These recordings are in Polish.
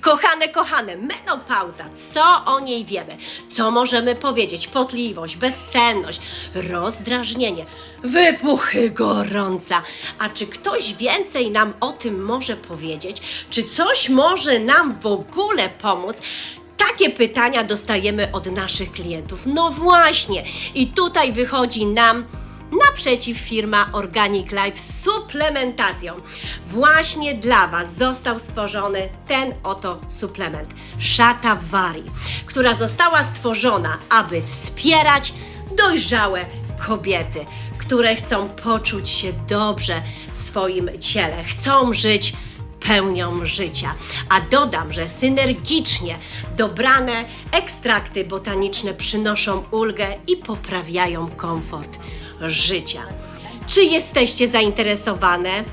Kochane, kochane, menopauza, co o niej wiemy? Co możemy powiedzieć? Potliwość, bezsenność, rozdrażnienie, wybuchy gorąca. A czy ktoś więcej nam o tym może powiedzieć? Czy coś może nam w ogóle pomóc? Takie pytania dostajemy od naszych klientów. No właśnie, i tutaj wychodzi nam naprzeciw firma Organic Life z suplementacją. Właśnie dla Was został stworzony ten oto suplement Shata Vari, która została stworzona, aby wspierać dojrzałe kobiety, które chcą poczuć się dobrze w swoim ciele, chcą żyć pełnią życia. A dodam, że synergicznie dobrane ekstrakty botaniczne przynoszą ulgę i poprawiają komfort życia. Czy jesteście zainteresowane?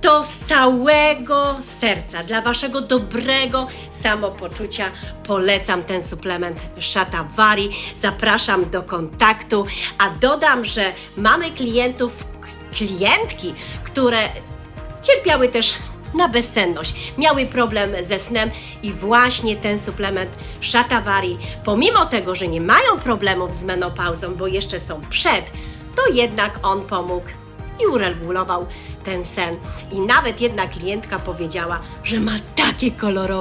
To z całego serca, dla Waszego dobrego samopoczucia polecam ten suplement Shata Vari. Zapraszam do kontaktu, a dodam, że mamy klientów, klientki, które cierpiały też na bezsenność, miały problem ze snem i właśnie ten suplement Shatavari, pomimo tego, że nie mają problemów z menopauzą, bo jeszcze są przed, to jednak on pomógł i uregulował ten sen. I nawet jedna klientka powiedziała, że ma takie kolorowe